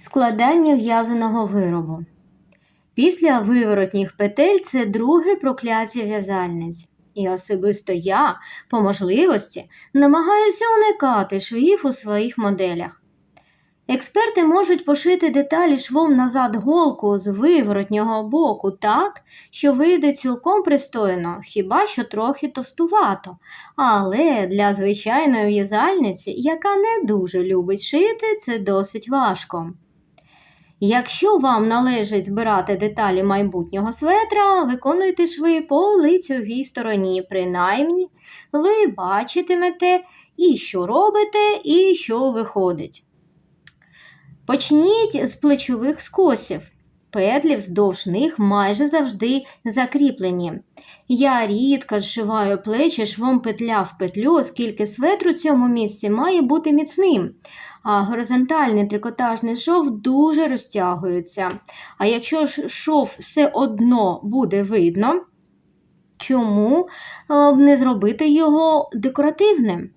Складання в'язаного виробу. Після виворотніх петель це друге прокляття в'язальниць. І особисто я, по можливості, намагаюся уникати швів у своїх моделях. Експерти можуть пошити деталі швом назад голку з виворотнього боку так, що вийде цілком пристойно, хіба що трохи товстувато. Але для звичайної в'язальниці, яка не дуже любить шити, це досить важко. Якщо вам належить збирати деталі майбутнього светра, виконуйте шви по лицьовій стороні. Принаймні, ви бачитимете і що робите, і що виходить. Почніть з плечових скосів. Петлі вздовж них майже завжди закріплені. Я рідко зшиваю плечі швом петля в петлю, оскільки светр у цьому місці має бути міцним, горизонтальний трикотажний шов дуже розтягується. А якщо шов все одно буде видно, чому е, не зробити його декоративним?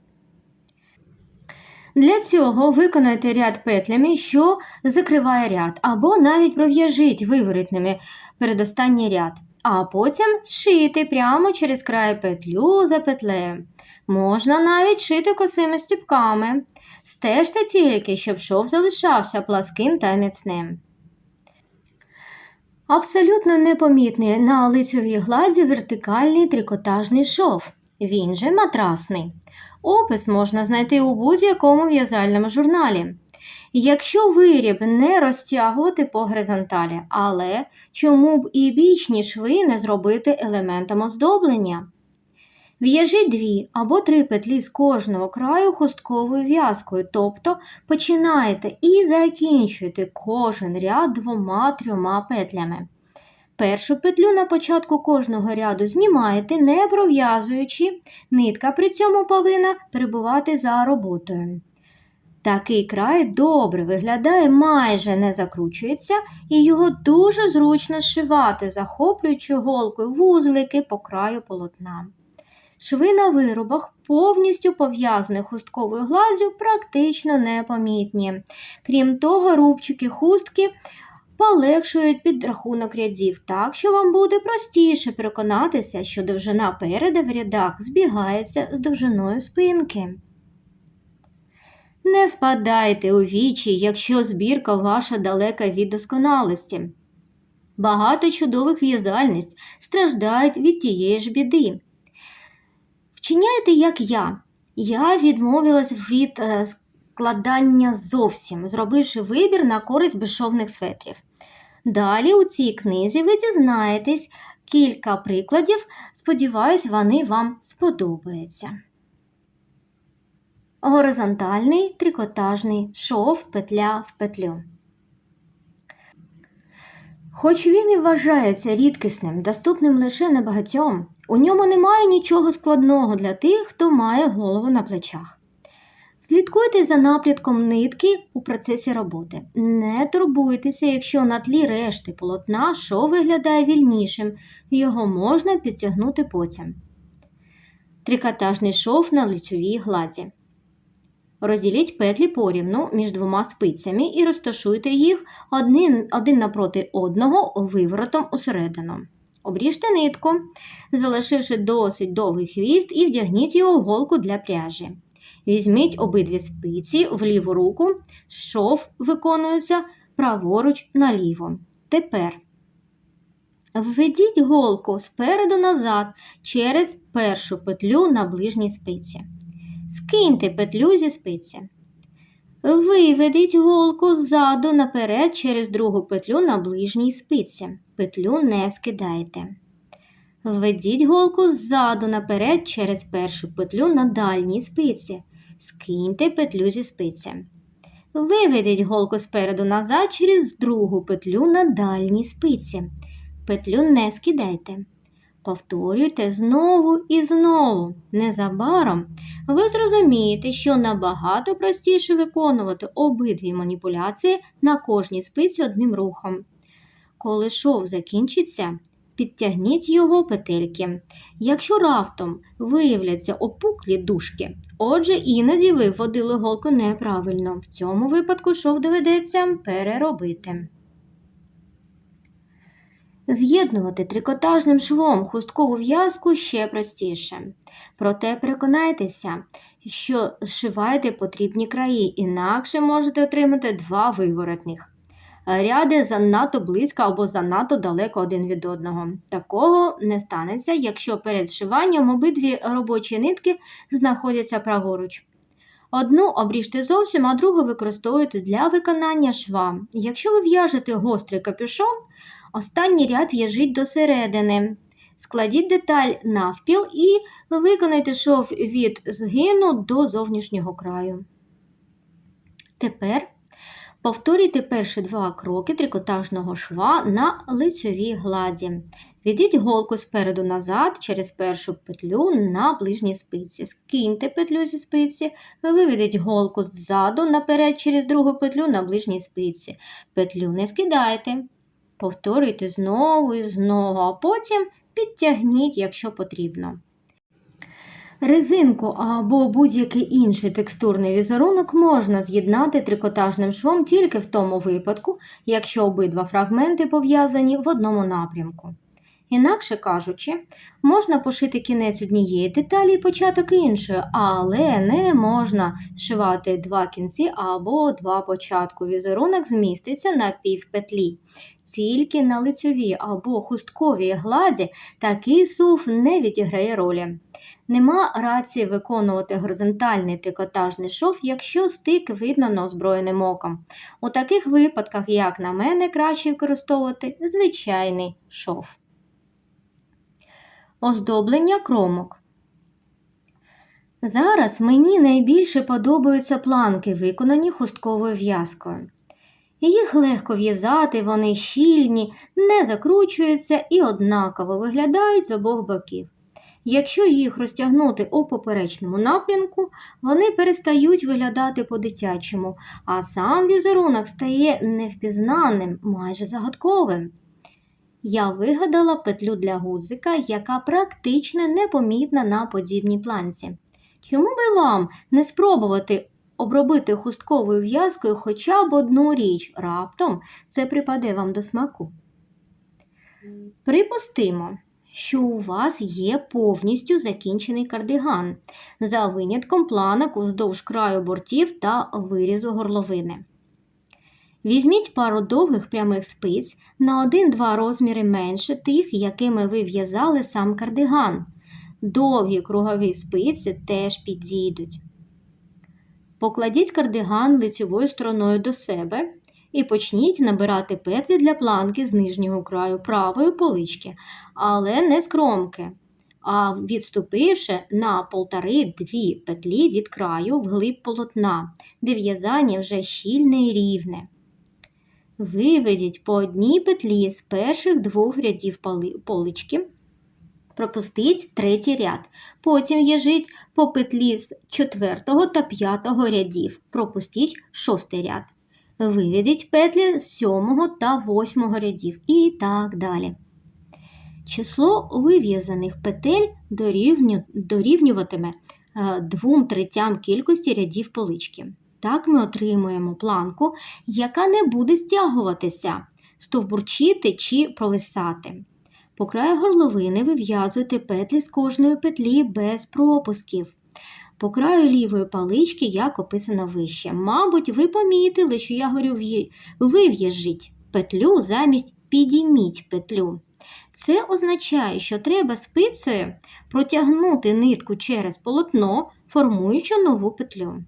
Для цього виконайте ряд петлями, що закриває ряд, або навіть пров'яжіть виворотними передостанній ряд, а потім зшити прямо через край петлю за петлею. Можна навіть шити косими стіпками. Стежте тільки, щоб шов залишався пласким та міцним. Абсолютно непомітний на лицевій гладі вертикальний трикотажний шов. Він же матрасний. Опис можна знайти у будь-якому в'язальному журналі. Якщо виріб не розтягувати по горизонталі, але чому б і бічні шви не зробити елементом оздоблення? В'яжіть дві або три петлі з кожного краю хустковою в'язкою, тобто починаєте і закінчуєте кожен ряд двома-трьома петлями. Першу петлю на початку кожного ряду знімаєте, не пров'язуючи, нитка при цьому повинна перебувати за роботою. Такий край добре виглядає, майже не закручується, і його дуже зручно зшивати, захоплюючи голкою вузлики по краю полотна. Шви на виробах, повністю пов'язаних хустковою гладдю, практично непомітні. Крім того, рубчики хустки полегшують підрахунок рядів так, що вам буде простіше переконатися, що довжина переда в рядах збігається з довжиною спинки. Не впадайте у вічі, якщо збірка ваша далека від досконалості. Багато чудових в'язальниць страждають від тієї ж біди. Вчиняйте, як я. Я відмовилась від е, складання зовсім, зробивши вибір на користь безшовних светрів. Далі у цій книзі ви дізнаєтесь кілька прикладів, сподіваюсь, вони вам сподобаються. Горизонтальний трикотажний шов петля в петлю. Хоч він і вважається рідкісним, доступним лише небагатьом, у ньому немає нічого складного для тих, хто має голову на плечах. Слідкуйте за наплітком нитки у процесі роботи. Не турбуйтеся, якщо на тлі решти полотна шов виглядає вільнішим, його можна підтягнути потім. Трикотажний шов на лицьовій гладі. Розділіть петлі порівну між двома спицями і розташуйте їх один, один напроти одного виворотом усередину. Обріжте нитку, залишивши досить довгий хвіст і вдягніть його в голку для пряжі. Візьміть обидві спиці в ліву руку, шов виконується праворуч наліво. Тепер введіть голку спереду назад через першу петлю на ближній спиці. Скиньте петлю зі спиці. Виведіть голку ззаду наперед через другу петлю на ближній спиці. Петлю не скидайте. Введіть голку ззаду наперед через першу петлю на дальній спиці. Скиньте петлю зі спиці. Виведіть голку спереду назад через другу петлю на дальній спиці. Петлю не скидайте. Повторюйте знову і знову. Незабаром ви зрозумієте, що набагато простіше виконувати обидві маніпуляції на кожній спиці одним рухом. Коли шов закінчиться, підтягніть його петельки. Якщо раптом виявляться опуклі дужки, отже, іноді ви вводили голку неправильно. В цьому випадку шов доведеться переробити. З'єднувати трикотажним швом хусткову в'язку ще простіше. Проте переконайтеся, що зшиваєте потрібні краї, інакше можете отримати два виворотних. Ряди занадто близько або занадто далеко один від одного. Такого не станеться, якщо перед зшиванням обидві робочі нитки знаходяться праворуч. Одну обріжте зовсім, а другу використовуйте для виконання шва. Якщо ви в'яжете гострий капюшон, останній ряд в'яжіть до середини. Складіть деталь навпіл і виконайте шов від згину до зовнішнього краю. Тепер повторюйте перші два кроки трикотажного шва на лицьовій гладі. Відіть голку спереду назад через першу петлю на ближній спиці. Скиньте петлю зі спиці, виведіть голку ззаду наперед через другу петлю на ближній спиці. Петлю не скидайте. Повторюйте знову і знову, а потім підтягніть, якщо потрібно. Резинку або будь-який інший текстурний візерунок можна з'єднати трикотажним швом тільки в тому випадку, якщо обидва фрагменти пов'язані в одному напрямку. Інакше кажучи, можна пошити кінець однієї деталі і початок іншої, але не можна шивати два кінці або два початку. Візерунок зміститься на півпетлі. Тільки на лицьовій або хустковій гладі такий сув не відіграє ролі. Нема рації виконувати горизонтальний трикотажний шов, якщо стик видно неозброєним оком. У таких випадках, як на мене, краще використовувати звичайний шов. Оздоблення кромок. Зараз мені найбільше подобаються планки, виконані хустковою в'язкою. Їх легко в'язати, вони щільні, не закручуються і однаково виглядають з обох боків. Якщо їх розтягнути у поперечному напрямку, вони перестають виглядати по-дитячому, а сам візерунок стає невпізнаним, майже загадковим. Я вигадала петлю для гудзика, яка практично непомітна на подібній планці. Чому би вам не спробувати обробити хустковою в'язкою хоча б одну річ, раптом це припаде вам до смаку? Припустимо, що у вас є повністю закінчений кардиган за винятком планок уздовж краю бортів та вирізу горловини. Візьміть пару довгих прямих спиць на 1-2 розміри менше тих, якими ви в'язали сам кардиган. Довгі кругові спиці теж підійдуть. Покладіть кардиган лицевою стороною до себе і почніть набирати петлі для планки з нижнього краю правої полички, але не з кромки, а відступивши на 1,5-2 петлі від краю вглиб полотна, де в'язання вже щільне і рівне. Виведіть по одній петлі з перших двох рядів полички, пропустіть третій ряд. Потім в'яжіть по петлі з четвертого та п'ятого рядів, пропустіть шостий ряд. Виведіть петлі з сьомого та восьмого рядів і так далі. Число вив'язаних петель дорівню, дорівнюватиме двом третям кількості рядів полички. Так ми отримуємо планку, яка не буде стягуватися, стовбурчити чи провисати. По краю горловини вив'язуйте петлі з кожної петлі без пропусків. По краю лівої палички, як описано вище. Мабуть, ви помітили, що я говорю вив'яжіть петлю замість підійміть петлю. Це означає, що треба спицею протягнути нитку через полотно, формуючи нову петлю.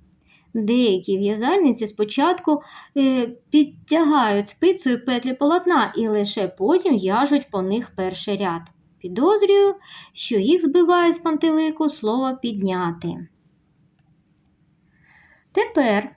Деякі в'язальниці спочатку е, підтягають спицею петлі полотна і лише потім в'яжуть по них перший ряд. Підозрюю, що їх збиває з пантелику слово підняти. Тепер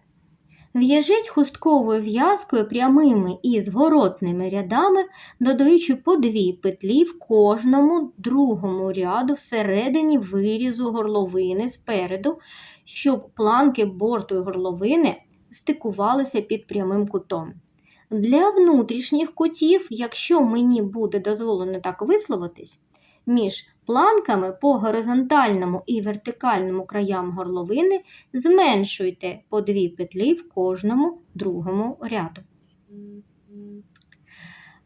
в'яжіть хустковою в'язкою прямими і зворотними рядами, додаючи по дві петлі в кожному другому ряду всередині вирізу горловини спереду, щоб планки борту і горловини стикувалися під прямим кутом. Для внутрішніх кутів, якщо мені буде дозволено так висловитись, між планками по горизонтальному і вертикальному краям горловини зменшуйте по дві петлі в кожному другому ряду.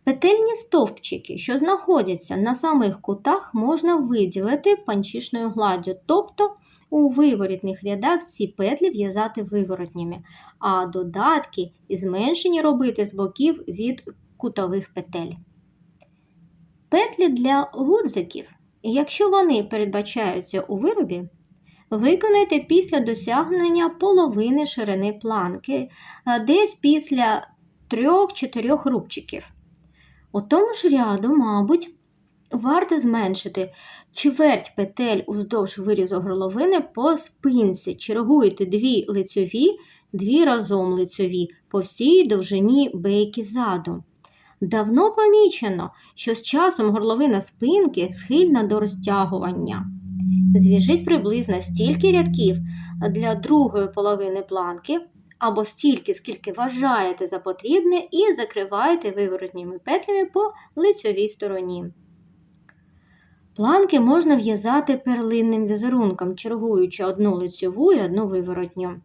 Петельні стовпчики, що знаходяться на самих кутах, можна виділити панчішною гладдю, тобто у виворітних рядах ці петлі в'язати виворотніми, а додатки і зменшені робити з боків від кутових петель. Петлі для гудзиків, якщо вони передбачаються у виробі, виконайте після досягнення половини ширини планки, десь після 3-4 рубчиків. У тому ж ряду, мабуть, варто зменшити чверть петель уздовж вирізу горловини по спинці. Чергуйте дві лицьові, дві разом лицьові по всій довжині бейки ззаду. Давно помічено, що з часом горловина спинки схильна до розтягування. Зв'яжіть приблизно стільки рядків для другої половини планки, або стільки, скільки вважаєте за потрібне, і закривайте виворотніми петлями по лицьовій стороні. Планки можна в'язати перлинним візерунком, чергуючи одну лицьову і одну виворотню,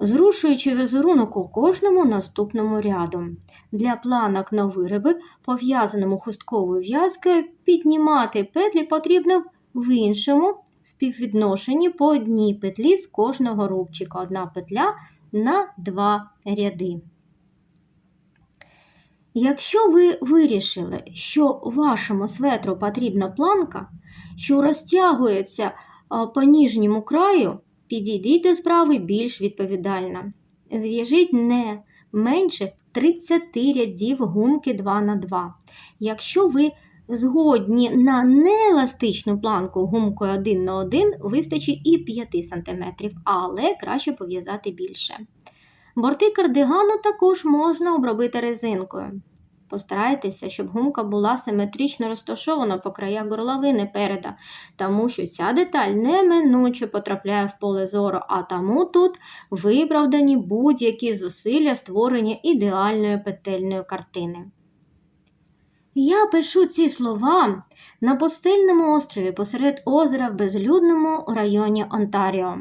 зрушуючи візерунок у кожному наступному ряду. Для планок на вироби, пов'язаному хустковою в'язкою, піднімати петлі потрібно в іншому співвідношенні по одній петлі з кожного рубчика. Одна петля на два ряди. Якщо ви вирішили, що вашому светру потрібна планка, що розтягується по ніжньому краю, підійдіть до справи більш відповідально. Зв'яжіть не менше 30 рядів гумки 2 на 2 Якщо ви згодні на нееластичну планку гумкою 1 на 1 вистачить і 5 см, але краще пов'язати більше. Борти кардигану також можна обробити резинкою. Постарайтеся, щоб гумка була симетрично розташована по краях горловини переда, тому що ця деталь неминуче потрапляє в поле зору, а тому тут виправдані будь-які зусилля створення ідеальної петельної картини. Я пишу ці слова на пустельному острові посеред озера в безлюдному районі Онтаріо.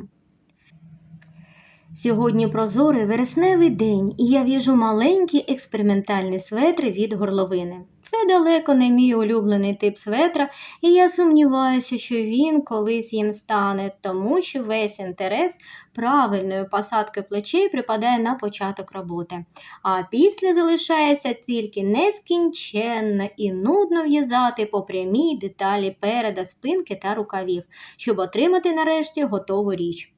Сьогодні прозорий вересневий день, і я в'яжу маленькі експериментальні светри від горловини. Це далеко не мій улюблений тип светра, і я сумніваюся, що він колись їм стане, тому що весь інтерес правильної посадки плечей припадає на початок роботи. А після залишається тільки нескінченно і нудно в'язати по прямій деталі переда, спинки та рукавів, щоб отримати нарешті готову річ.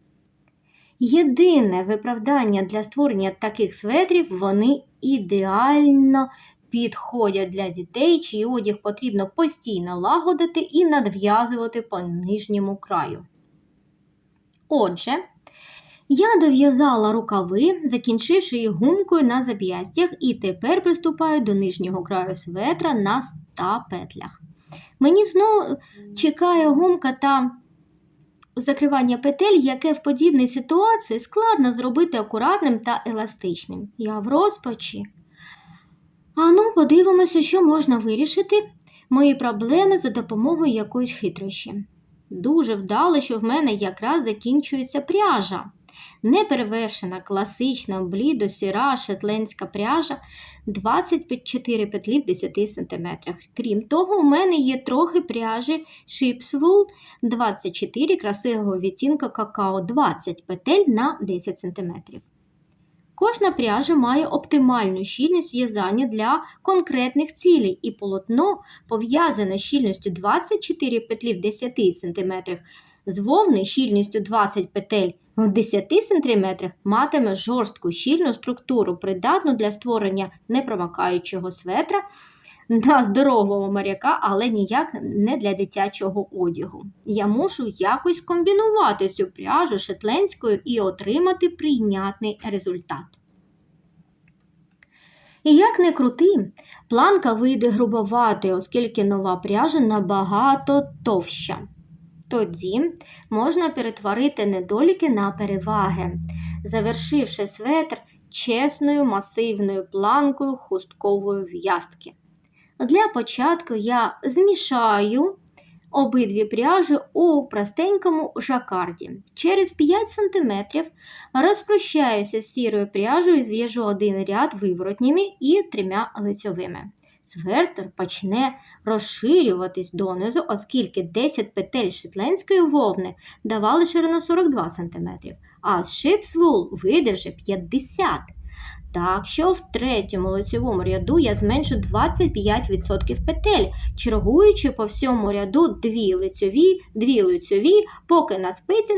Єдине виправдання для створення таких светрів вони ідеально підходять для дітей, чий одяг потрібно постійно лагодити і надв'язувати по нижньому краю. Отже, я дов'язала рукави, закінчивши їх гумкою на зап'ястях, і тепер приступаю до нижнього краю светра на 100 петлях. Мені знову чекає гумка та закривання петель, яке в подібній ситуації складно зробити акуратним та еластичним. Я в розпачі. А ну, подивимося, що можна вирішити мої проблеми за допомогою якоїсь хитрощі. Дуже вдало, що в мене якраз закінчується пряжа. Неперевершена класична блідо-сіра шотландська пряжа 24 петлі в 10 см. Крім того, у мене є трохи пряжі Shipswool 24 красивого відтінка какао 20 петель на 10 см. Кожна пряжа має оптимальну щільність в'язання для конкретних цілей, і полотно пов'язане щільністю 24 петлі в 10 см з вовни щільністю 20 петель в 10 см матиме жорстку щільну структуру, придатну для створення непромакаючого светра на здорового моряка, але ніяк не для дитячого одягу. Я мушу якось комбінувати цю пряжу шотландською і отримати прийнятний результат. І як не крути, планка вийде грубовати, оскільки нова пряжа набагато товща. Тоді можна перетворити недоліки на переваги. Завершивши светр чесною масивною планкою хусткової в'язки. Для початку я змішаю обидві пряжі у простенькому жакарді. Через 5 см розпрощаюся з сірою пряжею і зв'яжу один ряд виворотніми і трьома лицьовими. Свертер почне розширюватись донизу, оскільки 10 петель шотландської вовни давали ширину 42 см, а шипсвул вийде вже 50 так що в третьому лицевому ряду я зменшу 25% петель, чергуючи по всьому ряду дві лицьові, дві лицьові, поки на спиці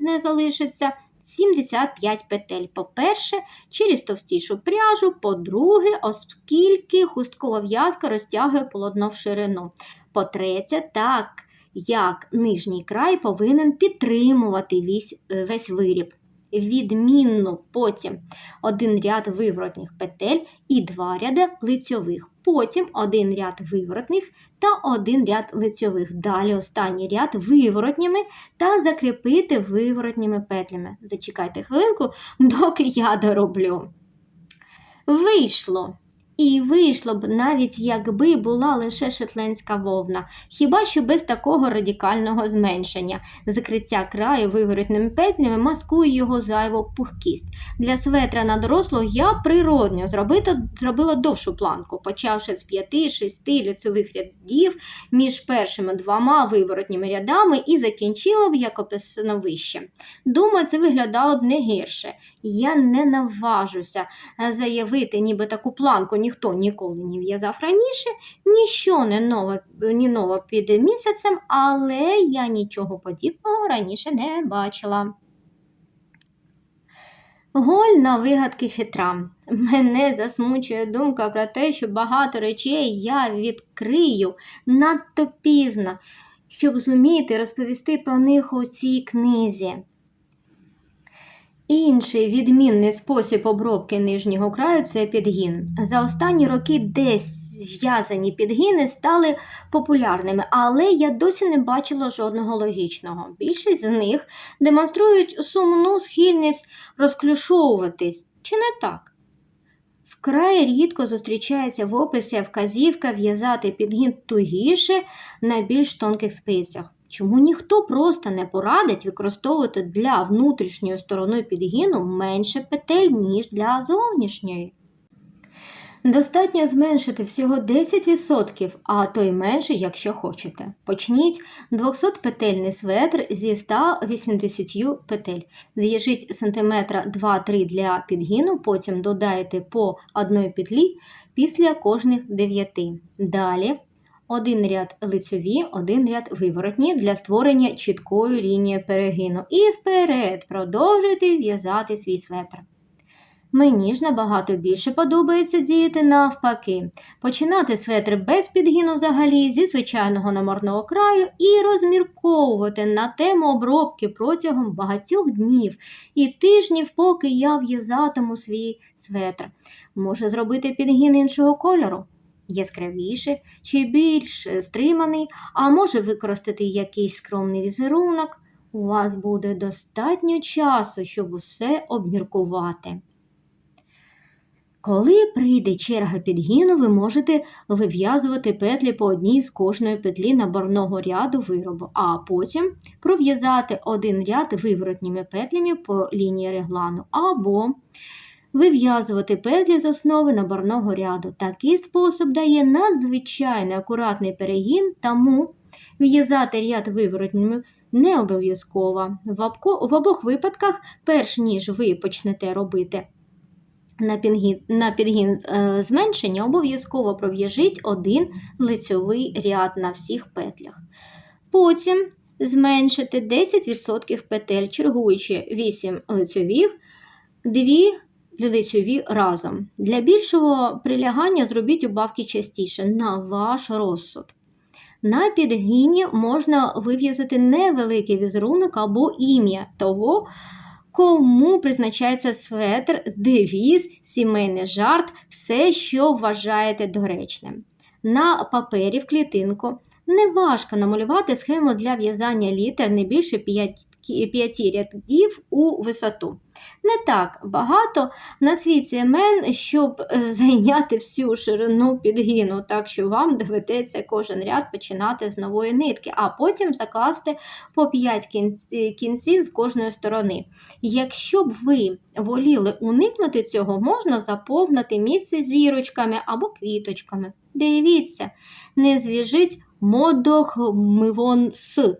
не залишиться 75 петель. По-перше, через товстішу пряжу, по-друге, оскільки хусткова в'язка розтягує полотно в ширину. По-третє, так як нижній край повинен підтримувати весь, весь виріб відмінно потім один ряд виворотних петель і два ряди лицьових. Потім один ряд виворотних та один ряд лицьових. Далі останній ряд виворотніми та закріпити виворотніми петлями. Зачекайте хвилинку, доки я дороблю. Вийшло. І вийшло б навіть якби була лише шотландська вовна, хіба що без такого радикального зменшення. Закриття краю виворотними петлями маскує його зайву пухкість. Для светра на дорослого я природньо зробила, довшу планку, почавши з 5-6 лицьових рядів між першими двома виворотніми рядами і закінчила б як описано вище. Думаю, це виглядало б не гірше. Я не наважуся заявити, ніби таку планку ніхто ніколи не в'язав раніше, ніщо не нове, ні нове під місяцем, але я нічого подібного раніше не бачила. Голь на вигадки хитра. Мене засмучує думка про те, що багато речей я відкрию надто пізно, щоб зуміти розповісти про них у цій книзі. Інший відмінний спосіб обробки нижнього краю це підгін. За останні роки десь зв'язані підгіни стали популярними, але я досі не бачила жодного логічного. Більшість з них демонструють сумну схильність розклюшовуватись, чи не так? Вкрай рідко зустрічається в описі вказівка в'язати підгін тугіше на більш тонких спицях. Чому ніхто просто не порадить використовувати для внутрішньої сторони підгіну менше петель, ніж для зовнішньої? Достатньо зменшити всього 10%, а то й менше, якщо хочете. Почніть 200-петельний светр зі 180 петель. З'їжіть сантиметра 2-3 для підгіну, потім додайте по одній петлі після кожних 9. Далі один ряд лицьові, один ряд виворотні для створення чіткої лінії перегину. І вперед продовжуйте в'язати свій светр. Мені ж набагато більше подобається діяти навпаки, починати светр без підгину взагалі зі звичайного наморного краю і розмірковувати на тему обробки протягом багатьох днів і тижнів, поки я в'язатиму свій светр. Може зробити підгін іншого кольору яскравіший чи більш стриманий, а може використати якийсь скромний візерунок, у вас буде достатньо часу, щоб усе обміркувати. Коли прийде черга підгіну, ви можете вив'язувати петлі по одній з кожної петлі наборного ряду виробу, а потім пров'язати один ряд виворотніми петлями по лінії реглану, або вив'язувати петлі з основи наборного ряду. Такий спосіб дає надзвичайно акуратний перегін, тому в'язати ряд виворотніми не обов'язково. В обох випадках, перш ніж ви почнете робити на підгін, на підгін е, зменшення, обов'язково пров'яжіть один лицьовий ряд на всіх петлях. Потім зменшити 10% петель, чергуючи 8 лицьових, 2 лицьові разом. Для більшого прилягання зробіть убавки частіше на ваш розсуд. На підгині можна вив'язати невеликий візерунок або ім'я того, кому призначається светр, девіз, сімейний жарт, все, що вважаєте доречним. На папері в клітинку Неважко намалювати схему для в'язання літер не більше 5, 5 рядів у висоту. Не так багато на світі імен, щоб зайняти всю ширину підгіну, так що вам доведеться кожен ряд починати з нової нитки, а потім закласти по 5 кінців з кожної сторони. Якщо б ви воліли уникнути цього, можна заповнити місце зірочками або квіточками. Дивіться, не зв'яжіть модохмивон с.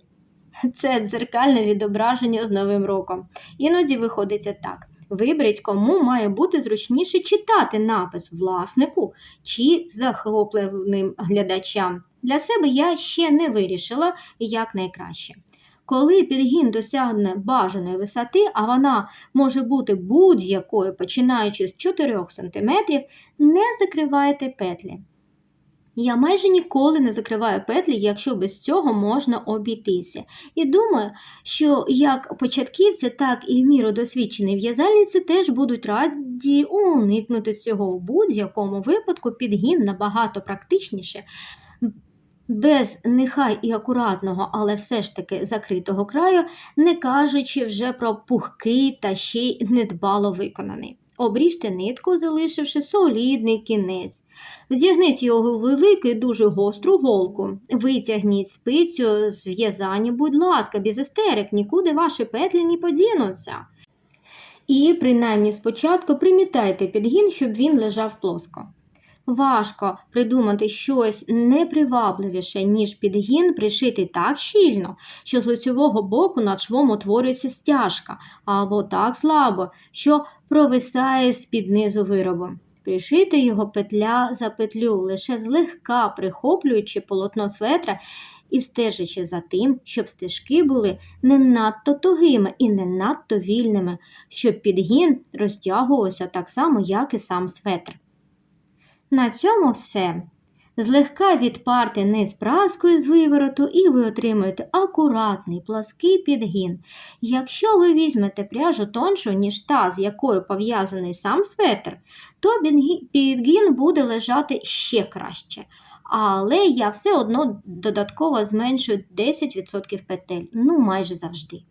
Це дзеркальне відображення з Новим роком. Іноді виходить так. Виберіть, кому має бути зручніше читати напис власнику чи захопленим глядачам. Для себе я ще не вирішила, як найкраще. Коли підгін досягне бажаної висоти, а вона може бути будь-якою, починаючи з 4 см, не закривайте петлі. Я майже ніколи не закриваю петлі, якщо без цього можна обійтися. І думаю, що як початківці, так і в досвідчені в'язальниці теж будуть раді уникнути цього. В будь-якому випадку підгін набагато практичніше. Без нехай і акуратного, але все ж таки закритого краю, не кажучи вже про пухкий та ще й недбало виконаний. Обріжте нитку, залишивши солідний кінець. Вдягніть його в велику і дуже гостру голку. Витягніть спицю з в'язання, будь ласка, без істерик, нікуди ваші петлі не подінуться. І, принаймні, спочатку примітайте підгін, щоб він лежав плоско. Важко придумати щось непривабливіше, ніж підгін пришитий так щільно, що з лицьового боку над швом утворюється стяжка, або так слабо, що провисає з-під низу виробу. Пришити його петля за петлю, лише злегка прихоплюючи полотно светра і стежачи за тим, щоб стежки були не надто тугими і не надто вільними, щоб підгін розтягувався так само, як і сам светр. На цьому все. Злегка відпарте низ праскою з вивороту і ви отримуєте акуратний плоский підгін. Якщо ви візьмете пряжу тоншу, ніж та, з якою пов'язаний сам светр, то підгін буде лежати ще краще. Але я все одно додатково зменшую 10% петель, ну майже завжди.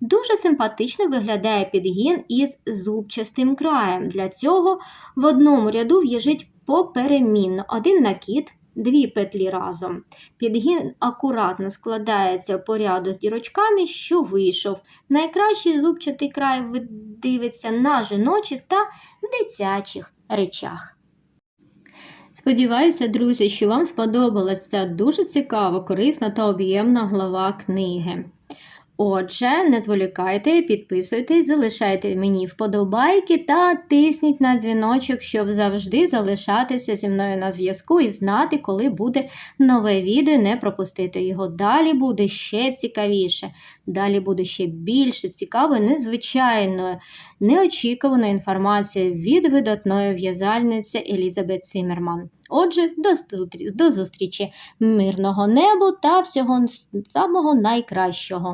Дуже симпатично виглядає підгін із зубчастим краєм. Для цього в одному ряду в'яжіть поперемінно один накид, дві петлі разом. Підгін акуратно складається по ряду з дірочками, що вийшов. Найкращий зубчатий край ви- дивиться на жіночих та дитячих речах. Сподіваюся, друзі, що вам сподобалася дуже цікава, корисна та об'ємна глава книги. Отже, не зволікайте, підписуйтесь, залишайте мені вподобайки та тисніть на дзвіночок, щоб завжди залишатися зі мною на зв'язку і знати, коли буде нове відео, не пропустити його. Далі буде ще цікавіше, далі буде ще більше цікавої, незвичайної, неочікуваної інформації від видатної в'язальниці Елізабет Циммерман. Отже, до зустрічі, мирного небу та всього самого найкращого.